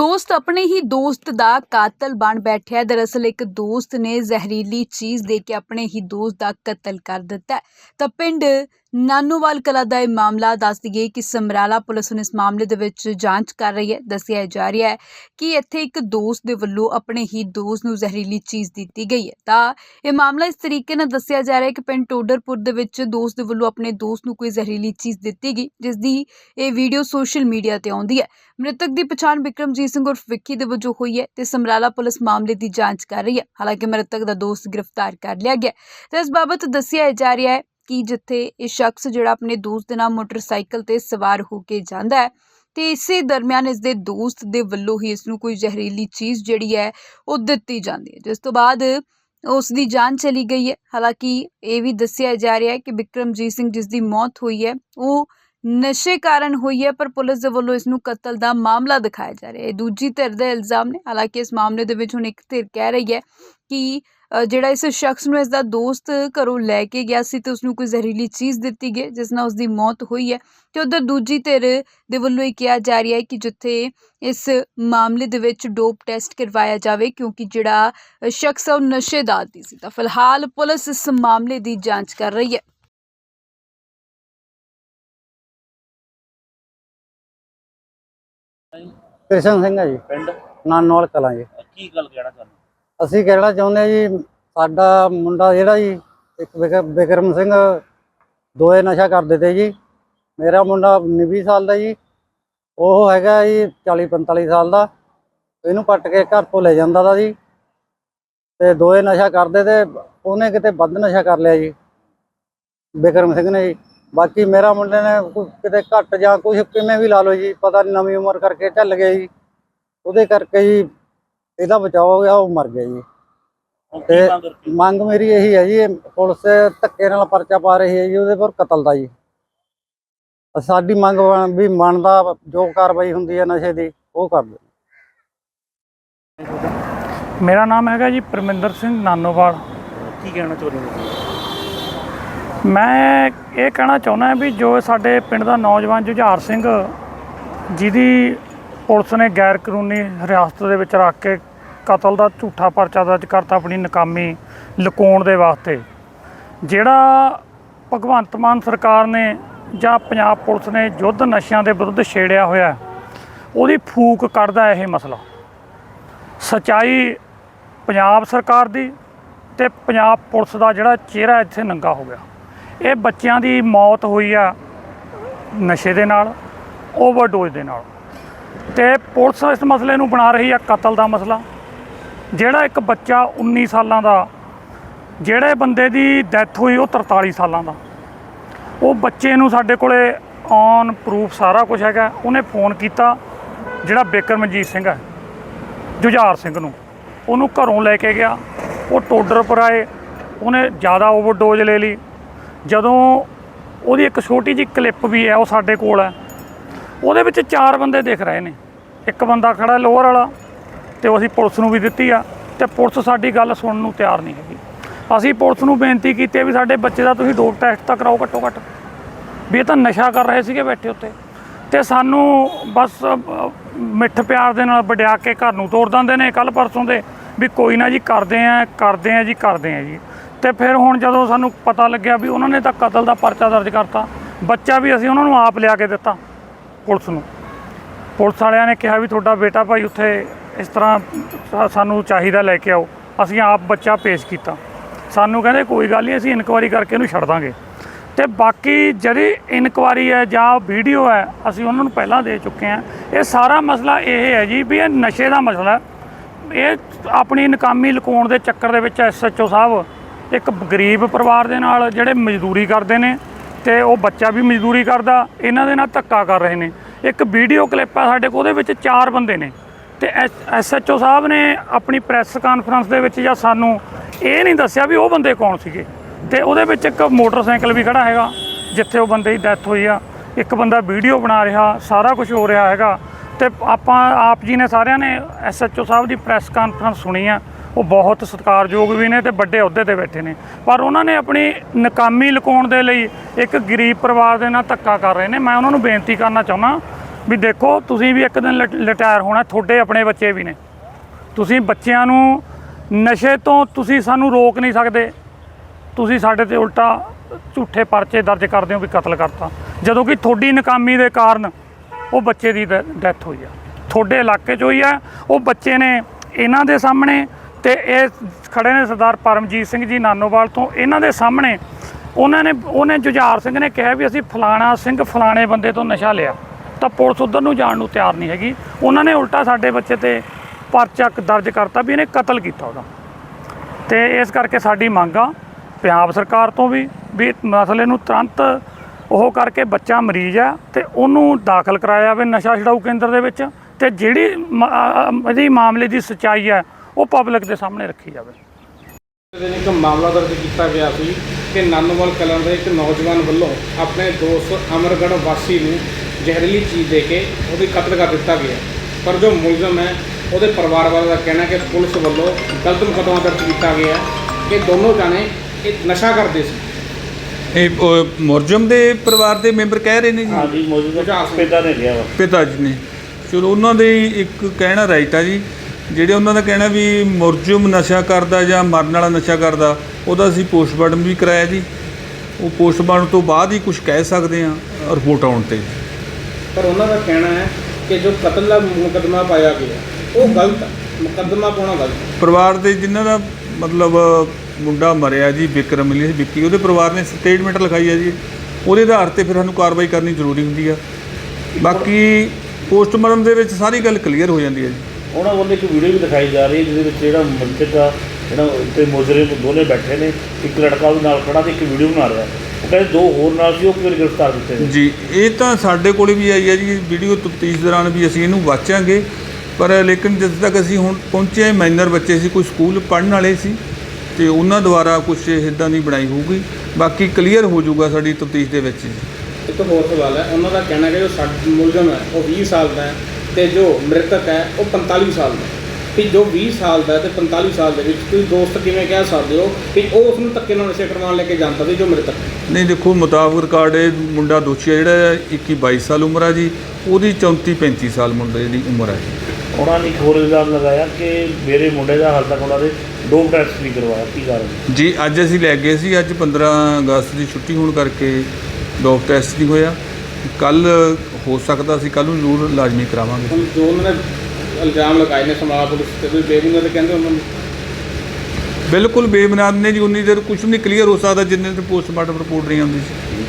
ਦੋਸਤ ਆਪਣੇ ਹੀ ਦੋਸਤ ਦਾ ਕਾਤਲ ਬਣ ਬੈਠਿਆ। ਦਰਅਸਲ ਇੱਕ ਦੋਸਤ ਨੇ ਜ਼ਹਿਰੀਲੀ ਚੀਜ਼ ਦੇ ਕੇ ਆਪਣੇ ਹੀ ਦੋਸਤ ਦਾ ਕਤਲ ਕਰ ਦਿੱਤਾ। ਤਾਂ ਪਿੰਡ ਨਾਨੂਵਾਲ ਕਲਾ ਦਾ ਇਹ ਮਾਮਲਾ ਦੱਸ ਦਈਏ ਕਿ ਸਮਰਾਲਾ ਪੁਲਿਸ ਹੁਣ ਇਸ ਮਾਮਲੇ ਦੇ ਵਿੱਚ ਜਾਂਚ ਕਰ ਰਹੀ ਹੈ, ਦੱਸਿਆ ਜਾ ਰਿਹਾ ਹੈ ਕਿ ਇੱਥੇ ਇੱਕ ਦੋਸਤ ਦੇ ਵੱਲੋਂ ਆਪਣੇ ਹੀ ਦੋਸਤ ਨੂੰ ਜ਼ਹਿਰੀਲੀ ਚੀਜ਼ ਦਿੱਤੀ ਗਈ ਹੈ। ਤਾਂ ਇਹ ਮਾਮਲਾ ਇਸ ਤਰੀਕੇ ਨਾਲ ਦੱਸਿਆ ਜਾ ਰਿਹਾ ਹੈ ਕਿ ਪਿੰਡ ਟੋਡਰਪੁਰ ਦੇ ਵਿੱਚ ਦੋਸਤ ਦੇ ਵੱਲੋਂ ਆਪਣੇ ਦੋਸਤ ਨੂੰ ਕੋਈ ਜ਼ਹਿਰੀਲੀ ਚੀਜ਼ ਦਿੱਤੀ ਗਈ, ਜਿਸ ਦੀ ਇਹ ਵੀਡੀਓ ਸੋਸ਼ਲ ਮੀਡੀਆ ਤੇ ਆਉਂਦੀ ਹੈ। ਮ੍ਰਿਤਕ ਦੀ ਪਛਾਣ ਵਿਕਰਮਜੀਤ ਸਿੰਘ ਉਰਫ ਵਿੱਕੀ ਦੇ ਵਜੋਂ ਹੋਈ ਹੈ ਤੇ ਸਮਰਾਲਾ ਪੁਲਿਸ ਮਾਮਲੇ ਦੀ ਜਾਂਚ ਕਰ ਰਹੀ ਹੈ। ਹਾਲਾਂਕਿ ਮ੍ਰਿਤਕ ਦਾ ਦੋਸਤ ਗ੍ਰਿਫਤਾਰ ਕਰ ਲਿਆ ਗਿਆ ਹੈ। ਤੇ ਇਸ ਬਾਬਤ ਦੱਸਿਆ ਜਾ ਰਿਹਾ ਹੈ ਕਿ ਜਿੱਥੇ ਇਹ ਸ਼ਖਸ ਜਿਹੜਾ ਆਪਣੇ ਦੋਸਤ ਦੇ ਨਾਲ ਮੋਟਰਸਾਈਕਲ ਤੇ ਸਵਾਰ ਹੋ ਕੇ ਜਾਂਦਾ ਹੈ ਤੇ ਇਸੇ ਦਰਮਿਆਨ ਇਸ ਦੇ ਦੋਸਤ ਦੇ ਵੱਲੋਂ ਹੀ ਇਸ ਨੂੰ ਕੋਈ ਜ਼ਹਿਰੀਲੀ ਚੀਜ਼ ਜਿਹੜੀ ਹੈ ਉਹ ਦਿੱਤੀ ਜਾਂਦੀ ਹੈ। ਜਿਸ ਤੋਂ ਬਾਅਦ ਉਸ ਦੀ ਜਾਨ ਚਲੀ ਗਈ ਹੈ। ਹਾਲਾਂਕਿ ਇਹ ਵੀ ਦੱਸਿਆ ਜਾ ਰਿਹਾ ਹੈ ਕਿ ਵਿਕਰਮਜੀਤ ਸਿੰਘ ਜਿਸ ਦੀ ਮੌਤ ਹੋਈ ਹੈ, ਉਹ ਨਸ਼ੇ ਕਾਰਨ ਹੋਈ ਹੈ, ਪਰ ਪੁਲਿਸ ਦੇ ਵੱਲੋਂ ਇਸ ਨੂੰ ਕਤਲ ਦਾ ਮਾਮਲਾ ਦਿਖਾਇਆ ਜਾ ਰਿਹਾ ਹੈ। ਇਹ ਦੂਜੀ ਧਿਰ ਦੇ ਇਲਜ਼ਾਮ ਨੇ। ਹਾਲਾਂਕਿ ਇਸ ਮਾਮਲੇ ਦੇ ਵਿੱਚ ਹੁਣ ਇੱਕ ਧਿਰ ਕਹਿ ਰਹੀ ਹੈ ਕਿ ਜਿਹੜਾ ਇਸ ਸ਼ਖਸ ਨੂੰ ਇਸ ਦਾ ਦੋਸਤ ਘਰੋਂ ਲੈ ਕੇ ਗਿਆ ਸੀ ਤੇ ਉਸ ਨੂੰ ਕੋਈ ਜ਼ਹਿਰੀਲੀ ਚੀਜ਼ ਦਿੱਤੀ ਗਈ, ਜਿਸ ਨਾਲ ਉਸ ਦੀ ਮੌਤ ਹੋਈ ਹੈ। ਤੇ ਉਧਰ ਦੂਜੀ ਧਿਰ ਦੇ ਵੱਲੋਂ ਇਹ ਕਿਹਾ ਜਾ ਰਿਹਾ ਹੈ ਕਿ ਜਿੱਥੇ ਇਸ ਮਾਮਲੇ ਦੇ ਵਿੱਚ ਡੋਪ ਟੈਸਟ ਕਰਵਾਇਆ ਜਾਵੇ, ਕਿਉਂਕਿ ਜਿਹੜਾ ਸ਼ਖਸ ਹੈ ਉਹ ਨਸ਼ੇ ਦਾ ਆਦੀ ਸੀ। ਤਾਂ ਫਿਲਹਾਲ ਪੁਲਿਸ ਇਸ ਮਾਮਲੇ ਦੀ ਜਾਂਚ ਕਰ ਰਹੀ ਹੈ। ਕ੍ਰਿਸ਼ਨ ਸਿੰਘ ਹੈ ਜੀ। ਪਿੰਡ? ਨਾਨੋਲ ਕਲਾਂ ਜੀ। ਕੀ ਗੱਲ ਕਹਿਣਾ ਚਾਹੁੰਦੇ ਅਸੀਂ ਕਹਿਣਾ ਚਾਹੁੰਦੇ ਜੀ ਸਾਡਾ ਮੁੰਡਾ ਜਿਹੜਾ ਜੀ ਇੱਕ ਵਿਕ- ਵਿਕਰਮ ਸਿੰਘ ਦੋਏ ਨਸ਼ਾ ਕਰਦੇ ਤੇ ਜੀ। ਮੇਰਾ ਮੁੰਡਾ 19 ਸਾਲ ਦਾ ਜੀ। ਉਹ ਹੈਗਾ ਜੀ 40 45 ਸਾਲ ਦਾ। ਇਹਨੂੰ ਪੱਟ ਕੇ ਘਰ ਤੋਂ ਲੈ ਜਾਂਦਾ ਦਾ ਜੀ। ਤੇ ਦੋਏ ਨਸ਼ਾ ਕਰਦੇ ਤੇ ਉਹਨੇ ਕਿਤੇ ਵੱਧ ਨਸ਼ਾ ਕਰ ਲਿਆ ਜੀ। ਵਿਕਰਮ ਸਿੰਘ ਨੇ ਜੀ। ਬਾਕੀ ਮੇਰਾ ਮੁੰਡੇ ਨੇ ਕੁ- ਕਿਤੇ ਘੱਟ ਜਾਂ ਕੁਝ ਕਿਵੇਂ ਵੀ ਲਾ ਲਓ ਜੀ ਪਤਾ ਨਹੀਂ ਨਵੀਂ ਉਮਰ ਕਰਕੇ ਝੱਲ ਗਿਆ ਜੀ। ਉਹਦੇ ਕਰਕੇ ਜੀ ਇਹਦਾ ਬਚਾਅ ਹੋ ਗਿਆ ਉਹ ਮਰ ਗਿਆ ਜੀ। ਤੇ ਮੰਗ ਕਰਦੇ ਮੇਰੀ ਇਹੀ ਹੈ ਜੀ ਪੁਲਿਸ ਧੱਕੇ ਨਾਲ ਪਰਚਾ ਪਾ ਰਹੀ ਹੈ ਜੀ ਉਹਦੇ ਪਰ ਕਤਲ ਦਾ ਜੀ। ਸਾਡੀ ਮੰਗ ਵੀ ਮੰਨਦਾ ਜੋ ਕਾਰਵਾਈ ਹੁੰਦੀ ਹੈ ਨਸ਼ੇ ਦੀ ਉਹ ਕਰ ਦੇ ਮੇਰਾ ਨਾਮ ਹੈਗਾ ਜੀ ਪਰਮਿੰਦਰ ਸਿੰਘ ਨਾਨੋਵਾਲ। ਕੀ ਕਹਿਣਾ ਚਾਹੁੰਦੇ ਹੋ? ਮੈਂ ਇਹ ਕਹਿਣਾ ਚਾਹੁੰਦਾ ਵੀ ਜੋ ਸਾਡੇ ਪਿੰਡ ਦਾ ਨੌਜਵਾਨ ਜੁਝਾਰ ਸਿੰਘ, ਜਿਹਦੀ ਪੁਲਿਸ ਨੇ ਗੈਰ ਕਾਨੂੰਨੀ ਹਿਰਾਸਤ ਦੇ ਵਿੱਚ ਰੱਖ ਕੇ ਕਤਲ ਦਾ ਝੂਠਾ ਪਰਚਾ ਦਰਜ ਕਰਤਾ ਆਪਣੀ ਨਕਾਮੀ ਲੁਕਾਉਣ ਦੇ ਵਾਸਤੇ, ਜਿਹੜਾ ਭਗਵੰਤ ਮਾਨ ਸਰਕਾਰ ਨੇ ਜਾਂ ਪੰਜਾਬ ਪੁਲਿਸ ਨੇ ਯੁੱਧ ਨਸ਼ਿਆਂ ਦੇ ਵਿਰੁੱਧ ਛੇੜਿਆ ਹੋਇਆ ਉਹਦੀ ਫੂਕ ਕੱਢਦਾ ਇਹ ਮਸਲਾ। ਸਚਾਈ ਪੰਜਾਬ ਸਰਕਾਰ ਦੀ ਤੇ ਪੰਜਾਬ ਪੁਲਿਸ ਦਾ ਜਿਹੜਾ ਚਿਹਰਾ ਇੱਥੇ ਨੰਗਾ ਹੋ ਗਿਆ। ਇਹ ਬੱਚਿਆਂ ਦੀ ਮੌਤ ਹੋਈ ਆ ਨਸ਼ੇ ਦੇ ਨਾਲ ਓਵਰਡੋਜ਼ ਦੇ ਨਾਲ। ਤੇ ਪੁਲਿਸ ਇਸ ਮਸਲੇ ਨੂੰ ਬਣਾ ਰਹੀ ਆ ਕਤਲ ਦਾ ਮਸਲਾ, ਜਿਹੜਾ ਇੱਕ ਬੱਚਾ 19 ਸਾਲਾਂ ਦਾ, ਜਿਹੜੇ ਬੰਦੇ ਦੀ ਡੈਥ ਹੋਈ ਉਹ 43 ਸਾਲਾਂ ਦਾ। ਉਹ ਬੱਚੇ ਨੂੰ ਸਾਡੇ ਕੋਲੇ ਔਨ ਪ੍ਰੂਫ ਸਾਰਾ ਕੁਝ ਹੈਗਾ, ਉਹਨੇ ਫੋਨ ਕੀਤਾ, ਜਿਹੜਾ ਬਿਕਰਮਜੀਤ ਸਿੰਘ ਹੈ ਜੁਝਾਰ ਸਿੰਘ ਨੂੰ। ਉਹਨੂੰ ਘਰੋਂ ਲੈ ਕੇ ਗਿਆ, ਉਹ ਟੋਡਰ ਪਰ ਆਏ ਉਹਨੇ ਜ਼ਿਆਦਾ ਓਵਰਡੋਜ਼ ਲੈ ਲਈ ਜਦੋਂ ਉਹਦੀ ਇੱਕ ਛੋਟੀ ਜਿਹੀ ਕਲਿੱਪ ਵੀ ਹੈ, ਉਹ ਸਾਡੇ ਕੋਲ ਹੈ। ਉਹਦੇ ਵਿੱਚ ਚਾਰ ਬੰਦੇ ਦਿਖ ਰਹੇ ਨੇ। ਇੱਕ ਬੰਦਾ ਖੜਾ ਲੋਅਰ ਵਾਲਾ ਤੇ ਅਸੀਂ ਪੁਲਿਸ ਨੂੰ ਵੀ ਦਿੱਤੀ ਆ ਤੇ ਪੁਲਿਸ ਸਾਡੀ ਗੱਲ ਸੁਣਨ ਨੂੰ ਤਿਆਰ ਨਹੀਂ ਹੈਗੀ। ਅਸੀਂ ਪੁਲਿਸ ਨੂੰ ਬੇਨਤੀ ਕੀਤੀ ਹੈ ਵੀ ਸਾਡੇ ਬੱਚੇ ਦਾ ਤੁਸੀਂ ਡੋਪ ਟੈਸਟ ਤਾਂ ਕਰਾਓ ਘੱਟੋ ਘੱਟ। ਵੀ ਇਹ ਤਾਂ ਨਸ਼ਾ ਕਰ ਰਹੇ ਸੀਗੇ ਬੈਠੇ ਉੱਤੇ ਤੇ ਸਾਨੂੰ ਬਸ ਮਿੱਠ ਪਿਆਰ ਦੇ ਨਾਲ ਵਡਿਆ ਕੇ ਘਰ ਨੂੰ ਤੋੜ ਦਿੰਦੇ ਨੇ ਕੱਲ ਪਰਸੋਂ ਦੇ ਵੀ ਕੋਈ ਨਾ ਜੀ ਕਰਦੇ ਆ ਕਰਦੇ ਆ ਜੀ, ਕਰਦੇ ਆ ਜੀ। ਤੇ ਫਿਰ ਹੁਣ ਜਦੋਂ ਸਾਨੂੰ ਪਤਾ ਲੱਗਿਆ ਵੀ ਉਹਨਾਂ ਨੇ ਤਾਂ ਕਤਲ ਦਾ ਪਰਚਾ ਦਰਜ ਕਰਤਾ, ਬੱਚਾ ਵੀ ਅਸੀਂ ਉਹਨਾਂ ਨੂੰ ਆਪ ਲਿਆ ਕੇ ਦਿੱਤਾ ਪੁਲਿਸ ਨੂੰ। ਪੁਲਿਸ ਵਾਲਿਆਂ ਨੇ ਕਿਹਾ ਵੀ ਤੁਹਾਡਾ ਬੇਟਾ ਭਾਈ ਉੱਥੇ ਇਸ ਤਰ੍ਹਾਂ ਸਾਨੂੰ ਚਾਹੀਦਾ ਲੈ ਕੇ ਆਓ। ਅਸੀਂ ਆਪ ਬੱਚਾ ਪੇਸ਼ ਕੀਤਾ। ਸਾਨੂੰ ਕਹਿੰਦੇ ਕੋਈ ਗੱਲ ਨਹੀਂ, ਅਸੀਂ ਇਨਕੁਆਇਰੀ ਕਰਕੇ ਇਹਨੂੰ ਛੱਡ ਦਾਂਗੇ। ਤੇ ਬਾਕੀ ਜਿਹੜੀ ਇਨਕੁਆਇਰੀ ਹੈ ਜਾਂ ਵੀਡੀਓ ਹੈ, ਅਸੀਂ ਉਹਨਾਂ ਨੂੰ ਪਹਿਲਾਂ ਦੇ ਚੁੱਕੇ ਹਾਂ। ਇਹ ਸਾਰਾ ਮਸਲਾ ਇਹ ਹੈ ਜੀ ਵੀ ਇਹ ਨਸ਼ੇ ਦਾ ਮਸਲਾ ਇਹ ਆਪਣੀ ਨਕਾਮੀ ਲੁਕਾਉਣ ਦੇ ਚੱਕਰ ਦੇ ਵਿੱਚ ਐਸਐਚਓ ਸਾਹਿਬ ਇੱਕ ਗਰੀਬ ਪਰਿਵਾਰ ਦੇ ਨਾਲ ਜਿਹੜੇ ਮਜ਼ਦੂਰੀ ਕਰਦੇ ਨੇ ਤੇ ਉਹ ਬੱਚਾ ਵੀ ਮਜ਼ਦੂਰੀ ਕਰਦਾ, ਇਹਨਾਂ ਦੇ ਨਾਲ ਧੱਕਾ ਕਰ ਰਹੇ ਨੇ। ਇੱਕ ਵੀਡੀਓ ਕਲਿੱਪ ਆ ਸਾਡੇ ਕੋਲ, ਉਹਦੇ ਵਿੱਚ ਚਾਰ ਬੰਦੇ ਨੇ। ਤੇ ਐਸਐਚਓ ਸਾਹਿਬ ਨੇ ਆਪਣੀ ਪ੍ਰੈਸ ਕਾਨਫਰੰਸ ਦੇ ਵਿੱਚ ਜਾਂ ਸਾਨੂੰ ਇਹ ਨਹੀਂ ਦੱਸਿਆ ਵੀ ਉਹ ਬੰਦੇ ਕੌਣ ਸੀਗੇ। ਤੇ ਉਹਦੇ ਵਿੱਚ ਇੱਕ ਮੋਟਰਸਾਈਕਲ ਵੀ ਖੜਾ ਹੈਗਾ, ਜਿੱਥੇ ਉਹ ਬੰਦੇ ਦੀ ਡੈਥ ਹੋਈ ਆ। ਇੱਕ ਬੰਦਾ ਵੀਡੀਓ ਬਣਾ ਰਿਹਾ, ਸਾਰਾ ਕੁਝ ਹੋ ਰਿਹਾ ਹੈਗਾ। ਤੇ ਆਪਾਂ, ਆਪ ਜੀ ਨੇ ਸਾਰਿਆਂ ਨੇ ਐਸਐਚਓ ਸਾਹਿਬ ਦੀ ਪ੍ਰੈਸ ਕਾਨਫਰੰਸ ਸੁਣੀ ਆ। ਉਹ ਬਹੁਤ ਸਤਿਕਾਰਯੋਗ ਵੀ ਨੇ ਤੇ ਵੱਡੇ ਅਹੁਦੇ ਤੇ ਬੈਠੇ ਨੇ। ਪਰ ਉਹਨਾਂ ਨੇ ਆਪਣੀ ਨਕਾਮੀ ਲੁਕਾਉਣ ਦੇ ਲਈ ਇੱਕ ਗਰੀਬ ਪਰਿਵਾਰ ਦੇ ਨਾਲ ਧੱਕਾ ਕਰ ਰਹੇ ਨੇ। ਮੈਂ ਉਹਨਾਂ ਨੂੰ ਬੇਨਤੀ ਕਰਨਾ ਚਾਹੁੰਦਾ ਵੀ ਦੇਖੋ, ਤੁਸੀਂ ਵੀ ਇੱਕ ਦਿਨ ਰਿਟਾਇਰ ਹੋਣਾ, ਤੁਹਾਡੇ ਆਪਣੇ ਬੱਚੇ ਵੀ ਨੇ। ਤੁਸੀਂ ਬੱਚਿਆਂ ਨੂੰ ਨਸ਼ੇ ਤੋਂ ਤੁਸੀਂ ਸਾਨੂੰ ਰੋਕ ਨਹੀਂ ਸਕਦੇ। ਤੁਸੀਂ ਸਾਡੇ ਤੇ ਉਲਟਾ ਝੂਠੇ ਪਰਚੇ ਦਰਜ ਕਰਦੇ ਹੋ ਵੀ ਕਤਲ ਕਰਤਾ। ਜਦੋਂ ਕਿ ਤੁਹਾਡੀ ਨਕਾਮੀ ਦੇ ਕਾਰਨ ਉਹ ਬੱਚੇ ਦੀ, ਡੈਥ ਹੋਈ ਆ। ਤੁਹਾਡੇ ਇਲਾਕੇ 'ਚ ਹੋਈ ਆ, ਉਹ ਬੱਚੇ ਨੇ ਇਹਨਾਂ ਦੇ ਸਾਹਮਣੇ ਤੇ ਇਹ ਖੜੇ ਨੇ ਸਰਦਾਰ ਪਰਮਜੀਤ ਸਿੰਘ ਜੀ ਨਾਨੋਵਾਲ ਤੋਂ ਇਹਨਾਂ ਦੇ ਸਾਹਮਣੇ ਉਹਨਾਂ ਨੇ ਉਹਨੇ ਜੁਝਾਰ ਸਿੰਘ ਨੇ ਕਿਹਾ ਵੀ ਅਸੀਂ ਫਲਾਣਾ ਸਿੰਘ ਫਲਾਣੇ ਬੰਦੇ ਤੋਂ ਨਸ਼ਾ ਲਿਆ ਤਾਂ ਪੁਲਿਸ ਉਧਰ ਨੂੰ ਜਾਣ ਨੂੰ ਤਿਆਰ ਨਹੀਂ ਹੈਗੀ ਉਹਨਾਂ ਨੇ ਉਲਟਾ ਸਾਡੇ ਬੱਚੇ ਤੇ ਪਰਚਾ ਦਰਜ ਕਰਤਾ ਵੀ ਇਹਨੇ ਕਤਲ ਕੀਤਾ ਉਹਦਾ ਤੇ ਇਸ ਕਰਕੇ ਸਾਡੀ ਮੰਗ ਆ ਪੰਜਾਬ ਸਰਕਾਰ ਤੋਂ ਵੀ ਵੀ ਮਸਲੇ ਨੂੰ ਤੁਰੰਤ ਉਹ ਕਰਕੇ ਬੱਚਾ ਮਰੀਜ਼ ਆ ਤੇ ਉਹਨੂੰ ਦਾਖਲ ਕਰਾਇਆ ਜਾਵੇ ਨਸ਼ਾ ਛਡਾਊ ਕੇਂਦਰ ਦੇ ਵਿੱਚ ਤੇ ਜਿਹੜੀ ਮ- ਇਹਦੀ ਮਾਮਲੇ ਦੀ ਸੱਚਾਈ ਹੈ ਉਹ ਪਬਲਿਕ ਦੇ ਸਾਹਮਣੇ ਰੱਖੀ ਜਾਵੇ। ਦਿਨ ਇੱਕ ਮਾਮਲਾ ਦਰਜ ਕੀਤਾ ਗਿਆ ਸੀ ਕਿ ਨਾਨੋਵਾਲ ਕਲਾਂ ਦੇ ਇੱਕ ਨੌਜਵਾਨ ਵੱਲੋਂ ਆਪਣੇ ਦੋਸਤ ਅਮਰਗੜ੍ਹ ਵਾਸੀ ਨੂੰ ਜ਼ਹਿਰੀਲੀ ਚੀਜ਼ ਦੇ ਕੇ ਉਹਦੀ ਕਤਲ ਕਰ ਦਿੱਤਾ ਗਿਆ। ਪਰ ਜੋ ਮੁਲਜ਼ਮ ਹੈ ਉਹਦੇ ਪਰਿਵਾਰ ਵਾਲਿਆਂ ਦਾ ਕਹਿਣਾ ਕਿ ਪੁਲਿਸ ਵੱਲੋਂ ਗਲਤ ਮੁਕੱਦਮਾ ਦਰਜ ਕੀਤਾ ਗਿਆ ਹੈ ਕਿ ਦੋਨੋਂ ਜਾਣੇ ਇਹ ਨਸ਼ਾ ਕਰਦੇ ਸੀ। ਇਹ ਉਹ ਮੁਰਜਮ ਦੇ ਪਰਿਵਾਰ ਦੇ ਮੈਂਬਰ ਕਹਿ ਰਹੇ ਨੇ ਜੀ? ਹਾਂਜੀ ਮੌਜੂਦਾ। ਪਿਤਾ ਨੇ ਲਿਆ ਵਾ। ਪਿਤਾ ਜੀ ਨੇ। ਚਲੋ ਉਹਨਾਂ ਦੇ ਇੱਕ ਕਹਿਣਾ ਰਾਈਟ ਆ ਜੀ। ਜਿਹੜੇ ਉਹਨਾਂ ਦਾ ਕਹਿਣਾ ਵੀ ਮੁਰਜਮ ਨਸ਼ਾ ਕਰਦਾ ਜਾਂ ਮਰਨ ਵਾਲਾ ਨਸ਼ਾ ਕਰਦਾ ਉਹਦਾ ਅਸੀਂ ਪੋਸਟਮਾਰਟਮ ਵੀ ਕਰਾਇਆ ਜੀ। ਉਹ ਪੋਸਟਮਾਰਟਮ ਤੋਂ ਬਾਅਦ ਹੀ ਕੁਝ ਕਹਿ ਸਕਦੇ ਆ ਰਿਪੋਰਟ ਆਉਣ ਤੇ। ਪਰ ਉਹਨਾਂ ਦਾ ਕਹਿਣਾ ਹੈ ਕਿ ਜੋ ਕਤਲ ਦਾ ਮੁਕੱਦਮਾ ਪਾਇਆ ਗਿਆ ਉਹ ਗਲਤ ਹੈ ਮੁਕੱਦਮਾ ਪਾਉਣਾ ਗਲਤ ਹੈ ਪਰਿਵਾਰ ਦੇ ਜਿਨ੍ਹਾਂ ਦਾ ਮਤਲਬ ਮੁੰਡਾ ਮਰਿਆ ਜੀ ਵਿਕਰਮ ਲਈ ਵਿੱਕੀ ਉਹਦੇ ਪਰਿਵਾਰ ਨੇ ਸਟੇਟਮੈਂਟ ਲਿਖਾਈ ਹੈ ਜੀ। ਉਹਦੇ ਆਧਾਰ ਤੇ ਫਿਰ ਸਾਨੂੰ ਕਾਰਵਾਈ ਕਰਨੀ ਜ਼ਰੂਰੀ ਹੁੰਦੀ ਆ। ਬਾਕੀ ਪੋਸਟਮਾਰਟਮ ਦੇ ਵਿੱਚ ਸਾਰੀ ਗੱਲ ਕਲੀਅਰ ਹੋ ਜਾਂਦੀ ਹੈ ਜੀ। ਉਹਨਾਂ ਵੱਲੋਂ ਇੱਕ ਵੀਡੀਓ ਵੀ ਦਿਖਾਈ ਜਾ ਰਹੀ ਹੈ ਜਿਹਦੇ ਵਿੱਚ ਜਿਹੜਾ ਮ੍ਰਿਤਕ ਆ ਜਿਹੜਾ ਤੇ ਮੁਜਰਮ ਦੋਨੇ ਬੈਠੇ ਨੇ ਇੱਕ ਲੜਕਾ ਉਹਦੇ ਨਾਲ ਖੜਾ ਤੇ ਇੱਕ ਵੀਡੀਓ ਬਣਾ ਰਿਹਾ। ਉਹ ਕਹਿੰਦੇ ਦੋ ਹੋਰ ਨਾਲ ਸੀ ਉਹ ਕਿਵੇਂ ਗ੍ਰਿਫਤਾਰ ਕੀਤੇ ਨੇ ਜੀ ਇਹ ਤਾਂ ਸਾਡੇ ਕੋਲ ਵੀ ਆਈ ਹੈ ਜੀ ਵੀਡੀਓ ਤਫਤੀਸ਼ ਦੌਰਾਨ ਵੀ ਅਸੀਂ ਇਹਨੂੰ ਵਾਚਾਂਗੇ। ਪਰ ਲੇਕਿਨ ਜਦ ਤੱਕ ਅਸੀਂ ਹੁਣ ਪਹੁੰਚੇ ਮਾਈਨਰ ਬੱਚੇ ਸੀ ਕੋਈ ਸਕੂਲ ਪੜ੍ਹਨ ਵਾਲੇ ਸੀ ਤੇ ਉਹਨਾਂ ਦੁਆਰਾ ਕੁਝ ਇਦਾਂ ਦੀ ਬਣਾਈ ਹੋਊਗੀ। ਬਾਕੀ ਕਲੀਅਰ ਹੋ ਜਾਊਗਾ ਸਾਡੀ ਤਫਤੀਸ਼ ਦੇ ਵਿੱਚ ਜੀ। ਇੱਕ ਹੋਰ ਸਵਾਲ ਹੈ ਉਹਨਾਂ ਦਾ ਕਹਿਣਾ ਹੈ ਕਿ ਜੋ ਸਾਡਾ ਮੁਲਜ਼ਮ ਹੈ ਉਹ 20 ਸਾਲ ਦਾ ਹੈ। ਤੇ ਜੋ ਮ੍ਰਿਤਕ ਹੈ ਉਹ 45 ਸਾਲ ਦਾ ਕਿ ਜੋ 20 ਸਾਲ ਦਾ ਹੈ ਤੇ 45 ਸਾਲ ਦੇ ਵਿੱਚ ਤੁਸੀਂ ਦੋਸਤ ਕਿਵੇਂ ਕਹਿ ਸਕਦੇ ਹੋ ਕਿ ਉਹ ਉਸ ਨੂੰ ਧੱਕੇ ਨਾਲ ਨਸ਼ੇ ਕਰਵਾਉਣ ਲੈ ਕੇ ਜਾਂਦਾ ਸੀ ਜੋ ਮ੍ਰਿਤਕ ਨਹੀਂ ਦੇਖੋ ਮੁਤਾਬਕ ਰਿਕਾਰਡ ਇਹ ਮੁੰਡਾ ਦੋਸ਼ੀ ਹੈ ਜਿਹੜਾ 21 22 ਸਾਲ ਉਮਰ ਆ ਜੀ। ਉਹਦੀ 34 35 ਸਾਲ ਮੁੰਡੇ ਦੀ ਉਮਰ ਹੈ ਜੀ। ਉਹਨਾਂ ਨੇ ਇੱਕ ਹੋਰ ਇਲਜ਼ਾਮ ਲਗਾਇਆ ਕਿ ਮੇਰੇ ਮੁੰਡੇ ਦਾ ਹਾਲ ਤੱਕ ਉਹਨਾਂ ਦੇ ਡੋਪ ਟੈਸਟ ਨਹੀਂ ਕਰਵਾਇਆ ਕੀ ਕਾਰਨ? ਜੀ ਅੱਜ ਅਸੀਂ ਲੈ ਗਏ ਸੀ ਅੱਜ 15 ਅਗਸਤ ਦੀ ਛੁੱਟੀ ਹੋਣ ਕਰਕੇ ਡੋਪ ਟੈਸਟ ਨਹੀਂ ਹੋਇਆ। ਕੱਲ ਹੋ ਸਕਦਾ ਸੀ ਕੱਲ ਨੂੰ ਜ਼ਰੂਰ ਲਾਜ਼ਮੀ ਕਰਾਵਾਂਗੇ। ਹੁਣ ਜੋ ਉਹਨਾਂ ਨੇ ਇਲਜ਼ਾਮ ਲਗਾਏ ਨੇ ਸਮਾਜ ਪੁਲਿਸ ਤੇ ਤੁਸੀਂ ਬੇਬੁਨਿਆਦ ਕਹਿੰਦੇ ਉਹਨਾਂ ਨੂੰ? ਬਿਲਕੁਲ ਬੇਬੁਨਿਆਦ ਨੇ ਜੀ ਉਨੀ ਦੇਰ ਕੁਝ ਨਹੀਂ ਕਲੀਅਰ ਹੋ ਸਕਦਾ ਜਿੰਨੇ ਦੇਰ ਪੋਸਟਮਾਰਟਮ ਰਿਪੋਰਟ ਨਹੀਂ ਆਉਂਦੀ ਸੀ।